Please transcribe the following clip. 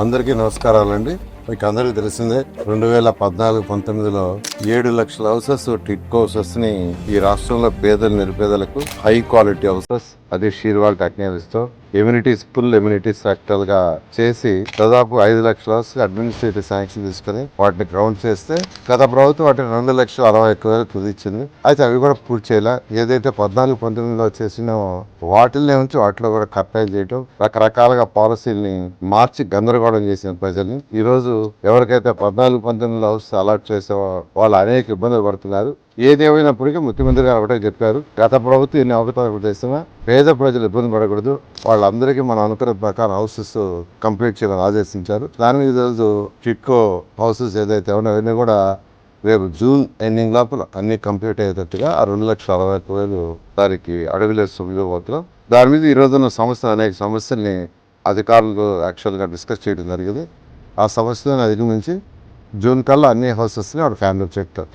అందరికీ నమస్కారాలండి. మీకు అందరికీ తెలిసిందే రెండు వేల పద్నాలుగు పంతొమ్మిదిలో ఏడు లక్షల హౌసెస్ టిట్కో హౌసెస్ని ఈ రాష్ట్రంలో పేదలు నిరుపేదలకు హై క్వాలిటీ హౌసెస్ అదే షీర్వాల్ టెక్నాలజీతో ఎమ్యూనిటీస్ ఫుల్ ఎమ్యూనిటీస్ ఫ్యాక్టర్గా చేసి దాదాపు ఐదు లక్షల హౌస్ అడ్మినిస్ట్రేటివ్ శాంక్షన్ తీసుకుని వాటిని గ్రౌండ్ చేస్తే గత ప్రభుత్వం వాటిని రెండు లక్షల అరవై ఒక్క వేలు కుదిర్చింది. అయితే అవి కూడా పూర్తి చేయాల. ఏదైతే పద్నాలుగు పంతొమ్మిదిలో చేసినామో వాటిల్ని ఉంచి వాటిలో కూడా కట్టాయి చేయటం రకరకాలుగా పాలసీల్ని మార్చి గందరగోళం చేసిన ప్రజల్ని ఈ రోజు ఎవరికైతే పద్నాలుగు పంతొమ్మిదిలో హౌస్ అలాట్ చేసే వాళ్ళు అనేక ఇబ్బందులు పడుతున్నారు. ఏదేమైనప్పటికీ ముఖ్యమంత్రి గారు ఒకటే చెప్పారు. గత ప్రభుత్వం ఎన్ని అవకతవకలు చేసినా పేద ప్రజలు ఇబ్బంది పడకూడదు. వాళ్ళందరికీ మన అనుకున్న ప్రకారం హౌసెస్ కంప్లీట్ చేయాలని ఆదేశించారు. దాని మీద ఈరోజు టిట్కో హౌసెస్ ఏదైతే ఉన్నాయో అవన్నీ కూడా రేపు జూన్ ఎండింగ్ లోపల అన్ని కంప్లీట్ అయ్యేటట్టుగా ఆ రెండు లక్షల అరవై ఒక్క వేలు దానికి అడుగులేస్తూ ఇవ్వబోతున్నాం దాని మీద ఈ రోజున్న సమస్య అనేక సమస్యల్ని అధికారులు యాక్చువల్గా డిస్కస్ చేయడం జరిగింది. ఆ సమస్యలను అధిగమించి జూన్ కల్లా అన్ని హౌసెస్ని ఆవిడ ఫ్యామిలీ చెప్తారు